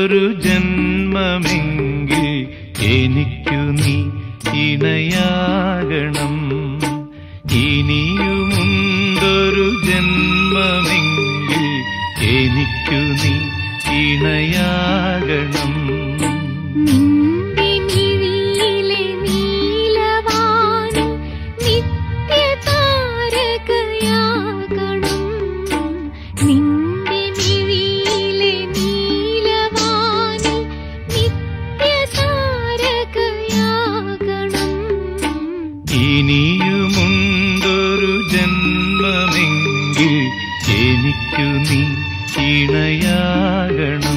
ഇനിയുമുണ്ടൊരു ജന്മമെങ്കിൽ എനിക്കു നീ ഇണയാകണം. ഇനിയുമുണ്ടൊരു ജന്മമെങ്കിൽ എനിക്കു നീ ഇണയാകണം. ഇനിയുമുണ്ടൊരു ജന്മമെങ്കിൽ എനിക്കു നീ ഇണയാകണം.